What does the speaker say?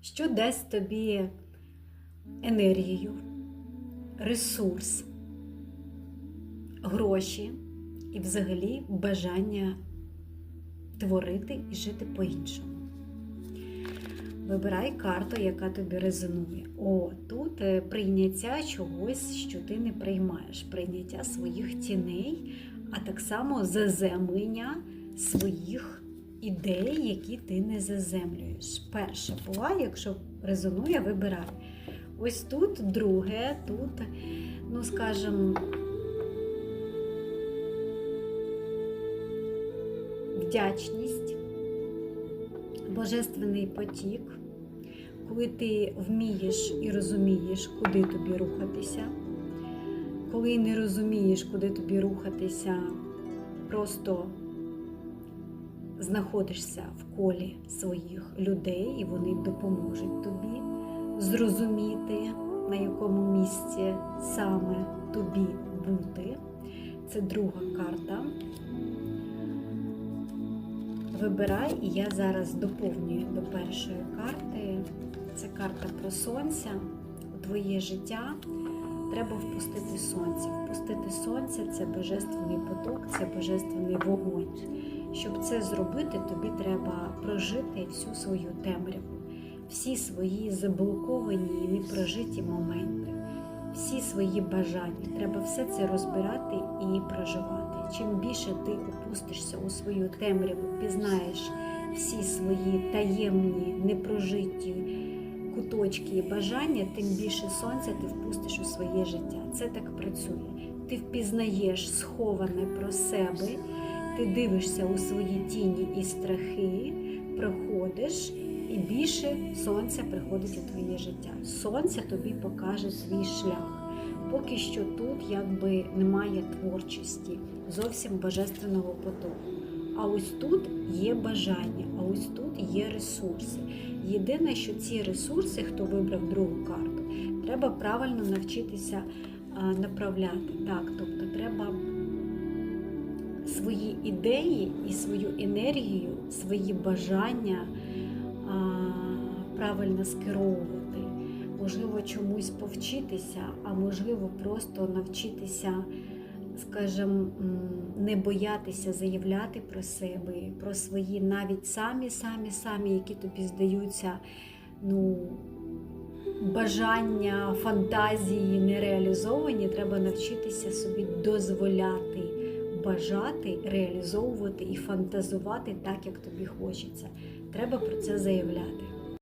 що дасть тобі енергію, ресурс, гроші і взагалі бажання творити і жити по-іншому. Вибирай карту, яка тобі резонує. О, тут е, прийняття чогось, що ти не приймаєш, прийняття своїх тіней, а так само заземлення своїх ідей, які ти не заземлюєш. Перша була, якщо резонує, вибирай. Ось тут друге, тут, ну скажімо, вдячність, божественний потік, коли ти вмієш і розумієш, куди тобі рухатися, коли не розумієш, куди тобі рухатися, просто знаходишся в колі своїх людей, і вони допоможуть тобі зрозуміти, на якому місці саме тобі бути. Це друга карта. Вибирай, і я зараз доповнюю до першої карти. Це карта про сонця. У твоє життя треба впустити сонце. Впустити сонце це божественний поток, це божественний вогонь. Щоб це зробити, тобі треба прожити всю свою темряву, всі свої заблоковані і непрожиті моменти, всі свої бажання. Треба все це розбирати і проживати. Чим більше ти опустишся у свою темряву, пізнаєш всі свої таємні, непрожиті куточки і бажання, тим більше сонця ти впустиш у своє життя. Це так працює. Ти впізнаєш сховане про себе, ти дивишся у свої тіні і страхи, проходиш, і більше сонця приходить у твоє життя. Сонце тобі покаже свій шлях. Поки що тут якби немає творчості, зовсім божественного потоку. А ось тут є бажання, а ось тут є ресурси. Єдине, що ці ресурси, хто вибрав другу карту, треба правильно навчитися направляти. Так, тобто треба свої ідеї і свою енергію, свої бажання правильно скеровувати. Можливо, чомусь повчитися, а можливо, просто навчитися, скажімо, не боятися заявляти про себе, про свої навіть самі, самі, самі, які тобі здаються, ну, бажання, фантазії нереалізовані, треба навчитися собі дозволяти бажати, реалізовувати і фантазувати так, як тобі хочеться. Треба про це заявляти.